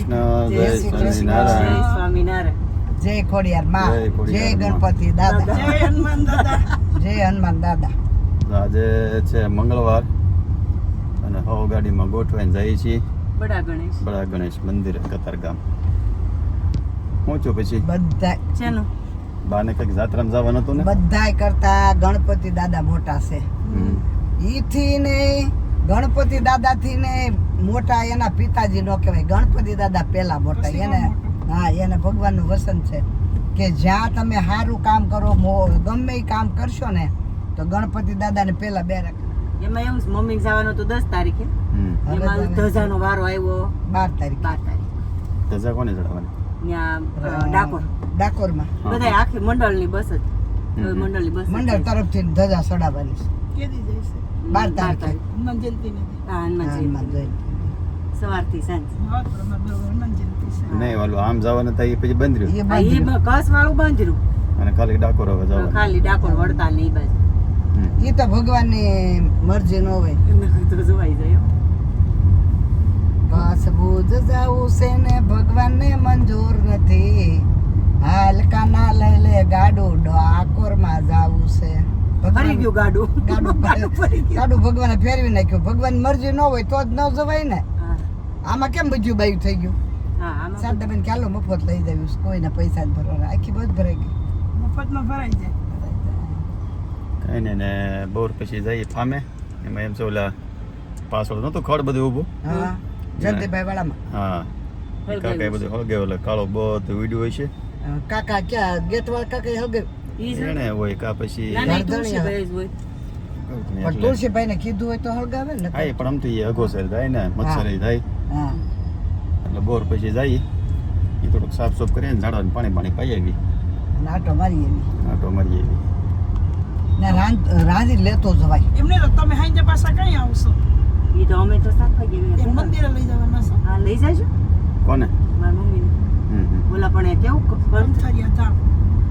કૃષ્ણ જય સ્વામિનારાયણ. સ્વામિનારાયણ. જય ખોડિયાર માં. જય ગણપતિ દાદા. જય હનુમાન દાદા. જય હનુમાન દાદા. આજે છે મંગળવાર અને હવ ગાડીમાં ગોઠવાઈને જઈએ છીએ. બડા ગણેશ. બડા ગણેશ મંદિર કતારગામ પહોંચ્યો પછી? બધા ચેનો બાને કંઈક જાત્રામાં જવાનું હતું ને? બધાય કરતા ગણપતિ દાદા મોટા છે. ઈથી નહીં ગણપતિ દાદા થી ને મોટા એના પિતાજી નો કહેવાય. ગણપતિ દાદા પેલા મોટા એને હા એને ભગવાનનું વસન છે કે જ્યાં તમે સારું કામ કરો મો- ગમે એ કામ કરશો ને તો ગણપતિ દાદાને પેલા બે રાખ. એમાં એવું છે, મમ્મી જવાનું તો દસ તારીખે. એમાં ધજાનો વારો આવ્યો. બાર તારીખ. બાર તારીખ. ધજા કોને ચડાવવાની? ત્યાં ડાકોર. ડાકોરમાં. બધા આખી મંડળની બસ જ. મંડળની બસ મંડળ. તરફથી ધજા ચડાવવાની છે. કેદી જઈશે? બાર બાર તારીખ. હનુમાન જયંતિ હા, હનુમાન હનુમાન જયંતિ. જયંતિ. સવારથી સાંજ. હા તો અમારે બરોબર હનુમાન જયંતિ નહીં ઓલું આમ જવાનું થાય એ પછી બંધ રહ્યું. એ હા, એ બાજુ. કસ વાળું બાંધ્યું અને ખાલી ડાકોર હવે જવાનું. ખાલી ડાકોર વડતાલ ને ઈ બાજુ. એ તો ભગવાનની મરજી નો હોય. એમને તો જોવાઈ જાય જાવું છે ને ભગવાનને મંજૂર નથી. હાલ કાના લઈ લે ગાડું ડાકોરમાં જાવું છે. ફરી ગયું ગાડું. ગાડું ગાડું ફરી ગયું. ગાડું ભગવાને ફેરવી નાખ્યું. ભગવાન મરજી ન હોય તો જ ન જવાય ને. આમાં કેમ બધું બાયું થઈ ગયું? હા આમાં ચાલો મફત લઈ જવું? કોઈને પૈસા જ ભરવાના. આખી બધ ભરાઈ ગઈ. મફતમાં ભરાઈ જાય. કઈ ને બોર પછી જઈએ ફામે. એમાં એમ છે ઓલા પાછળ નહોતું ખડ બધું ઊભું? હા. જયંતિભાઈ વાળામાં. હા. કાકા એ બધું હળગે ઓલે કાળો બધું વીડિયો હોય છે. કાકા ક્યાં ગેટ વાળા કાકા હળગે એને હોય કા પછી પણ તુલસીભાઈ ને કીધું હોય તો હળગાવે ને હા પણ આમ તો એ અગોસર થાય ને મચ્છર થાય. હા. એટલે બોર પછી જાય. એ થોડુંક સાફ સૂફ કરીએ ને ઝાડવાનું પાણી પાણી પાઈ આવી. આટો મારી એવી આટો મારી આવી. ને રાંધ રાંધી લેતો જવાય. એમને તો તમે હાંજે પાછા કઈ આવશો? એ તો અમે તો સાફ થઈ ગયા. મંદિરે લઈ જવાના છો? હા લઈ જાજો. કોને? મારી મમ્મીને. હમ હમ. ઓલા પણ એ કેવું ક- અંથારિયા ધામ.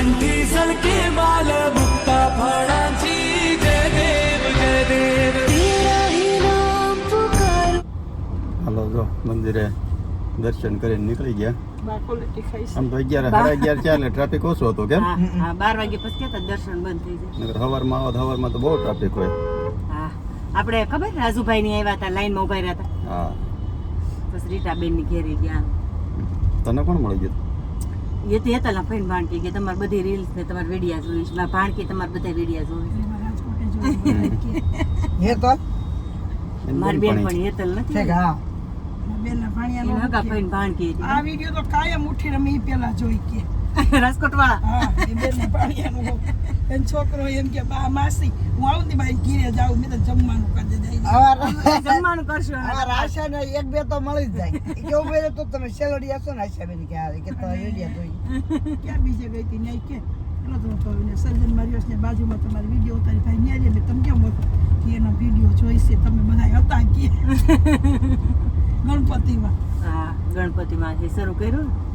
કંઠી સલકે બાલ મુક્તા ફળાજી જય દેવ જય દેવ. હાલો જો મંદિરે દર્શન કરીને નીકળી ગયા. આમ તો અગિયાર સાડા અગિયાર ચાલે ટ્રાફિક ઓછો હતો કેમ? બાર વાગે પછી કેતા દર્શન બંધ થઈ જાય. નગર હવારમાં આવો હવારમાં તો બહુ ટ્રાફિક હોય. આપણે ખબર રાજુભાઈ ની આવ્યા હતા લાઈનમાં ઊભા રહ્યા હતા. હા. બસ રીટાબેનની ઘેરે ગયા. તને કોણ મળી ગયું? એ તો હતા ફેન ભાણકી કે તમારે બધી રીલ્સ ને તમારે વિડિયા જોવી છે. મારા ભાણકી તમારે બધા વિડિયા જોવી છે. તો? મારી બેન પણ હેતલ નથી. હા. બેન. ફેન ભાણકી આ વીડિયો તો કાયમ ઉઠી રમી પેલા જોઈ કે. રાજકોટ વાળા છોકરો એમ કે બા માસી હું આવું ને બાઈ ઘીરે જાઉં મેં તો જમવાનું કરી દે જમવાનું કરશું આશા ને એક બે તો મળી જ જાય. કેવું બોલે તો તમે સેલડી આશો ને? આશા બેન કે આ કે તો એડિયા જોઈ ક્યાં બીજે ગઈ હતી ન્યાય કે એટલો તો હું સર્જન મારિયોસ ને બાજુમાં તમારી વીડિયો ઉતારી ભાઈ ન્યા રે તમે કેમ કે એનો વીડિયો જોઈશે તમે બધા હતા કે. ગણપતિમાં. હા ગણપતિમાં શરૂ કર્યું ને.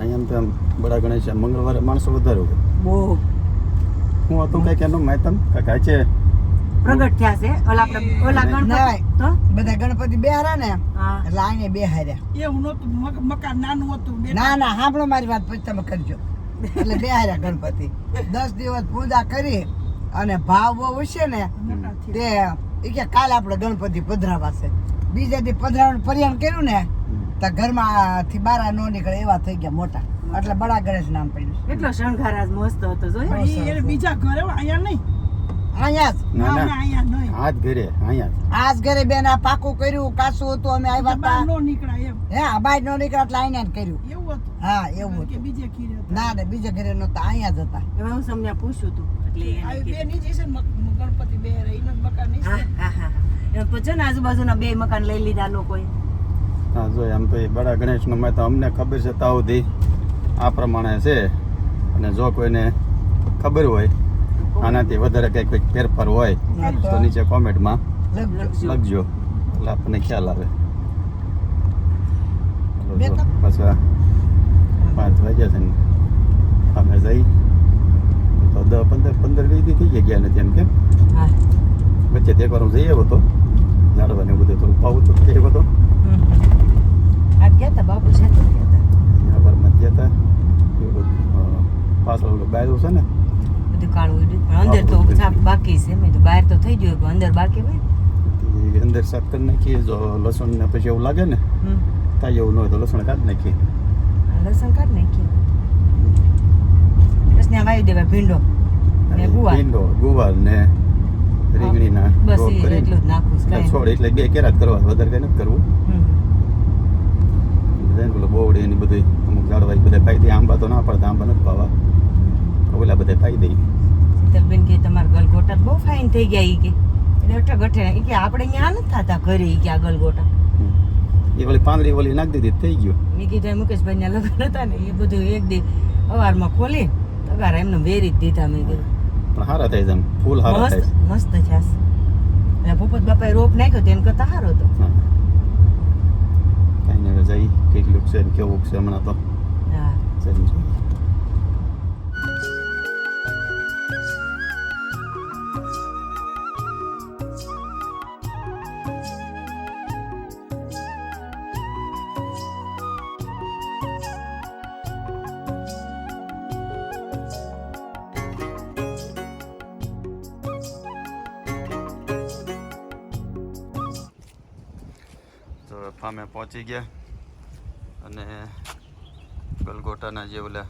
અહીંયા તો આમ બડા ગણેશ મંગળવારે માણસો વધારે હોય. બહુ. હું હતું કઈ એનું માહિતમ? કાકા છે. પ્રગટ થયા છે. ઓલા ઓલા ગણપતિ બધા ગણપતિ બેહારા ને? હા. એટલે આને બેહાર્યા એવું નહોતું. મક- મકાન નાનું હતું. ના ના સાંભળો મારી વાત પછી તમે કરજો. એટલે બેહાર્યા ગણપતિ. દસ દિવસ પૂજા કરી અને ભાવ બહુ હશે ને તે એ કે કાલે આપણે ગણપતિ પધરાવા છે બીજા દી પધરાવાનું પર્યાણ કર્યું ને તો ઘરમાંથી બારા ન નીકળે એવા થઈ ગયા મોટા. એટલે બડા ગણેશ નામ પડ્યું એટલો શણગાર આજ મસ્ત હતો જોયો બીજા ઘરે અહીંયા નહીં. અહીંયા ના ના, ના અહીંયા નહીં. આ જ. ઘરે આજ ઘરે બેન આ પાકું કર્યું કાસું હતું અમે આવ્યા બહાર હતા. નો નીકળાય એમ. હે બાય નો નીકળ્યા એટલે અહીંયા કર્યું. એવું હતું? હા એવું કે હતું. બીજે. ના ને બીજા ઘરે નહોતા અહીંયા જ હતા. એમાં હું તમને પૂછ્યું તું એટલે ને ગણપતિ બે રહે મકાન નહીં હા હા હા એમ ને આજુબાજુના બે મકાન લઈ લીધા લોકોએ હા જો આમ તો એ બડા ગણેશનો મેં તો અમને ખબર છે તાવ સુધી આ પ્રમાણે છે. અને જો કોઈને ખબર હોય આનાથી વધારે કંઈક કંઈક ફેરફાર હોય તો નીચે કોમેન્ટમાં લખજો. એટલે આપણને ખ્યાલ આવે? પાછા પાંચ વાગ્યા છે ને. અમે જઈ. તો દસ પંદર પંદર વીસ થઈ ગયા નથી એમ કેમ? વચ્ચે તે એકવાર હું જઈ આવ્યો હતો ઝાડવાને બધું થોડું પાવું તો થઈ આવ્યો હતો આ ગયા તા બાપુ સાથે ગયા તા યાવરમાં ગયા હતા એવું બધું અ, પાછળ ઓલું બાયરું છે ને બધું કાળું ઉડ્યું પણ અંદર તો સાફ બાકી છે. મેં તો બહાર તો થઈ ગયું અંદર બાકી હોય. અંદર સાફ કરી નાખીએ જો લસણ ને પછી એવું લાગે ને. થાય એવું ન હોય તો લસણ કાઢી નાખીએ. લસણ કાઢ નાખીએ. બસ ત્યાં વાવી દેવા ભીંડો ને ગુવાર. ભીંડો ગુવાર ને રીંગણીના બસ એટલું જ નાખું છોડ એટલે બે કેરાત કરવા વધારે કઈ નથી કરવું. બધાને પેલું બોવડી એની બધી અમુક ઝાડવા બધા ખાઈ દે. આંબા તો ના પડતા આંબા નથી પાવા. ઓલા બધા ખાઈ દઈ શીતલબેન કે તમારા ગલગોટા બહુ ફાઇન થઈ ગયા એ કે. એટલે અઠા ગઠે એ કે આપણે અહીંયા નથી થતા ઘરે એ કે આ ગલગોટા. એ ઓલી પાંદડી ઓલી નાખી દીધી થઈ ગયો. મેં કીધું મુકેશભાઈના લગ્ન હતા ને એ બધું એક દી અવારમાં ખોલી તગાર એમને વેરી જ દીધા મેં કીધું. પણ હારા થાય છે ફૂલ હારા મસ્ત થાય મસ્ત છાસ. એટલે ભૂપત બાપાએ રોપ નાખ્યો તેને કરતા સારો હતો. કાંઈ નહીં જઈ કેટલું છે ને કેવું છે હમણાં તો? હા. ફામે પહોંચી ગયા અને ગલગોટાના જે ઓલા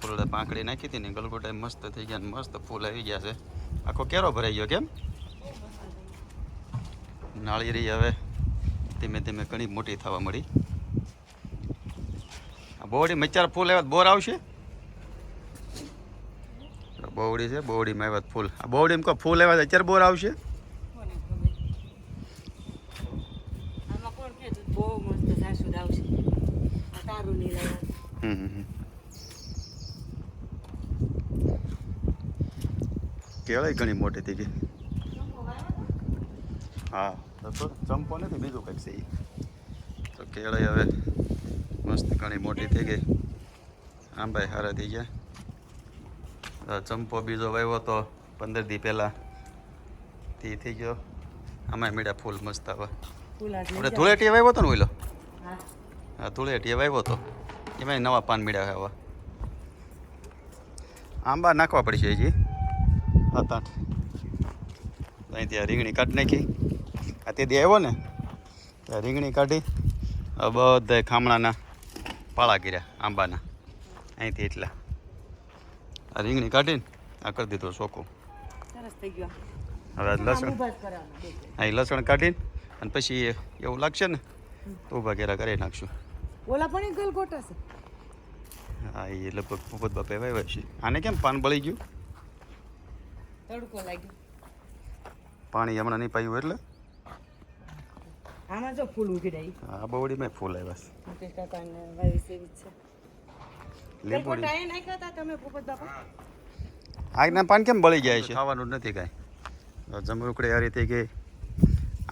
ફૂલ પાંકડી નાખી હતી ને, ગલગોટા મસ્ત થઈ ગયા મસ્ત ફૂલ આવી ગયા છે. આખો કેરો ભરાઈ ગયો કેમ? નાળિયેરી હવે. ધીમે ધીમે ઘણી મોટી થવા મળી. બોવડી મચ્ચાર ફૂલ આવ્યા બોર આવશે? બોવડી છે, બોવડીમાં આવ્યા ફૂલ. આ બોવડીમાં કોઈ ફૂલ આવ્યા અત્યારે બોર આવશે આમાં કોણ કહેતું બહુ મસ્ત સાસુ આવશે આ તારું નહીં લાવ્યા હમ હમ હમ. કેળાય ઘણી મોટી થઈ ગઈ હા. તો તો ચંપો નથી બીજું કંઈક છે તો કેળાઈ હવે મસ્ત ઘણી મોટી થઈ ગઈ. આંબાઈ હારા થઈ ગયા. ચંપો બીજો વાવ્યો તો પંદર દી પહેલાં તે થઈ ગયો. આમાં મીડા ફૂલ મસ્ત આવે. આપણે ધૂળેટીએ ધૂળેટી વાવ્યો હતો ને ઓઈલો હા. ધૂળેટીએ ધૂળેટી વાવ્યો હતો એમાં નવા પાન મીડા હવે આંબા નાખવા પડશે હજી. સાત આઠ અહીં ત્યાં રીંગણી કાઢી નાખી. આ તે દી આવ્યો ને ત્યાં રીંગણી કાઢી બધા ખામણાના પાળા કર્યા આંબાના. અહીંથી એટલા. આ રીંગણી કાઢીને આ કરી દીધો ગયો હવે લસણ. અહીં લસણ કાઢીને અને પછી એવું લાગશે ને તો ઘેરા કરી નાખશું. ઓલા પણ ગલગોટા છે. હા એ લગભગ ભૂપત બાપે વાવ્યા છે. આને કેમ પાન બળી ગયું? તડકો લાગ્યો. પાણી હમણાં નહીં પાયું એટલે? આમાં જો ફૂલ ઉગી આ બવડીમાં ફૂલ આવ્યા છે. કાકાને વાવી સેવી છે. લીંબોડી. ટાઈ એ નાખ્યા હતા તમે ભૂપત બાપા? આગના પાન કેમ બળી જાય છે? ખાવાનું નથી કાંઈ. જમરૂકડી આ રીતે ગઈ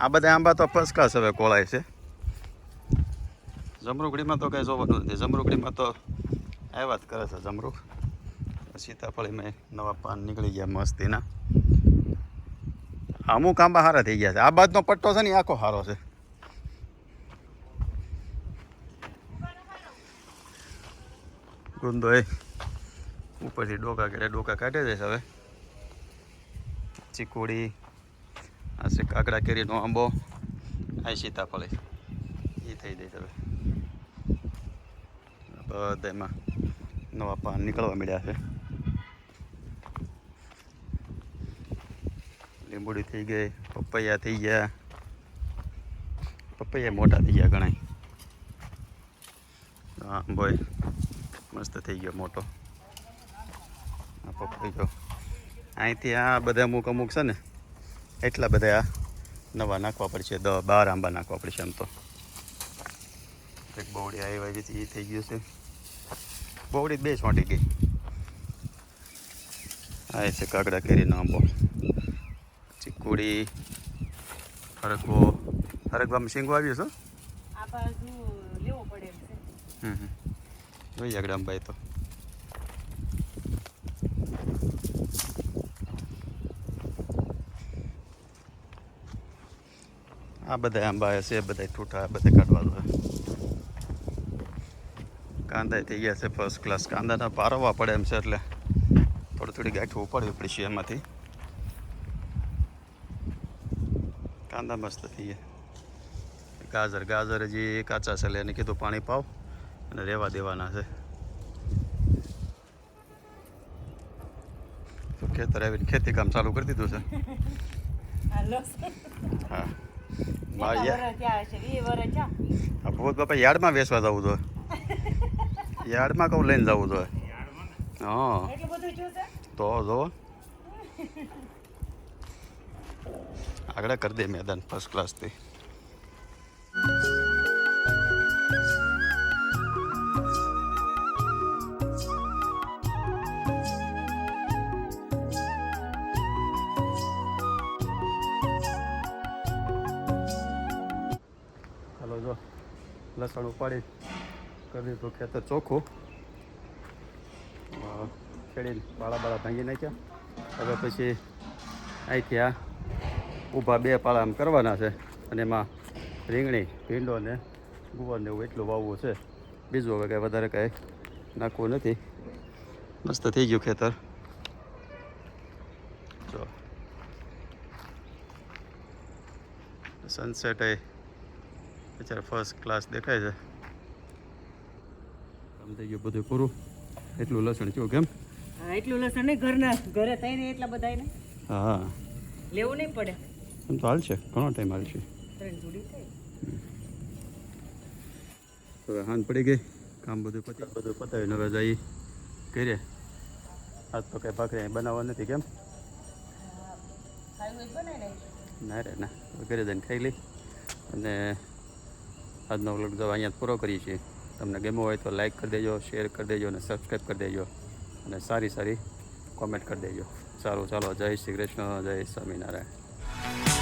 આ બધા આંબા તો ફર્સ્ટ ક્લાસ હવે કોળાય છે. જમરૂકડીમાં તો કાંઈ જોવાનું નથી જમરૂકડીમાં તો આવ્યા જ કરે છે જમરૂક સીતાફળીમાં નવા પાન નીકળી ગયા મસ્તીના અમુક આંબા સારા થઈ ગયા છે. આ બાજનો પટ્ટો છે ને આખો સારો છે. ગુંદો એ ઉપરથી ડોકા કરે ડોકા કાઢે છે હવે. ચીકુડી, આ છે કાકડા કેરીનો આંબો, આ સીતાફળી. એ થઈ જાય હવે. બધામાં નવા પાન નીકળવા મળ્યા છે. લીંબુડી થઈ ગઈ. પપૈયા થઈ ગયા. પપૈયા મોટા થઈ ગયા ઘણા આંબો મસ્ત થઈ ગયો મોટો. આ પપૈયો. અહીંથી આ બધા અમુક અમુક છે ને, એટલા બધા નવા નાખવા પડશે. દસ બાર આંબા નાખવા પડશે એમ તો. એક બહુડી આવી ગઈ એ થઈ ગયું છે. બવડી બે છોંટી ગઈ. આ છે કાગડા કેરીનો આંબો. ચીકુડી હરગવો હરગવામાં શીંગો આવ્યું છે આ બાજુ લેવો પડે હમ હમ. અંબાઈ તો આ બધા આંબા છે બધા તૂટા બધા કાઢવા કાંદા થઈ ગયા છે ફર્સ્ટ ક્લાસ કાંદાના પારવવા પડે એમ છે એટલે થોડી થોડી ગાંઠું ઉપાડવી પડશે એમાંથી. કાંદા મસ્ત થઈ ગયા ગાજર ગાજર હજી કાચા છે એને કીધું પાણી પાવ અને રહેવા દેવાના છે. તો ખેતર આવીને ખેતી કામ ચાલુ કરી દીધું છે. હા. ભૂત બાપા યાર્ડમાં વેચવા જવું જોઈએ. યાર્ડમાં કહું લઈને જવું જોઈએ. હા. તો જો. આગળ કરી દે મેદાન ફર્સ્ટ ક્લાસથી હાલો, જો. લસણ ઉપાડી કરી દીધું ખેતર ચોખ્ખું. ખેડીને બાળા બાળા ભાંગી નાખ્યા. હવે પછી અહીંથી આ ઊભા બે પાળા આમ કરવાના છે અને એમાં રીંગણી ભીંડો ને ગુવાર ને એવું એટલું વાવવું છે. બીજું હવે કાંઈ વધારે કાંઈ નાખવું નથી. મસ્ત થઈ ગયું ખેતર. જો. સનસેટ એ અત્યારે ફર્સ્ટ ક્લાસ દેખાય છે. આમ થઈ ગયું બધું પૂરું. એટલું લસણ થયું કેમ? હા એટલું લસણ નહીં ઘરના ઘરે થઈને એટલા બધા ને હા. લેવું નહીં પડે. એમ તો હાલશે ઘણો ટાઈમ હાલશે હવે હાન પડી ગઈ કામ બધું પતી બધું પતાવીને હવે જઈ કરીએ આજ તો કંઈ ભાખરી અહીં બનાવવા નથી કેમ. ના રે ના. ઘરે જઈને ખાઈ લઈ અને આજનો વ્લોગ જો અહીંયા પૂરો કરીએ છીએ. તમને ગમ્યો હોય તો લાઈક કરી દેજો શેર કરી દેજો અને સબસ્ક્રાઈબ કરી દેજો. અને સારી સારી કોમેન્ટ કરી દેજો. સારું ચાલો જય શ્રી કૃષ્ણ જય સ્વામિનારાયણ.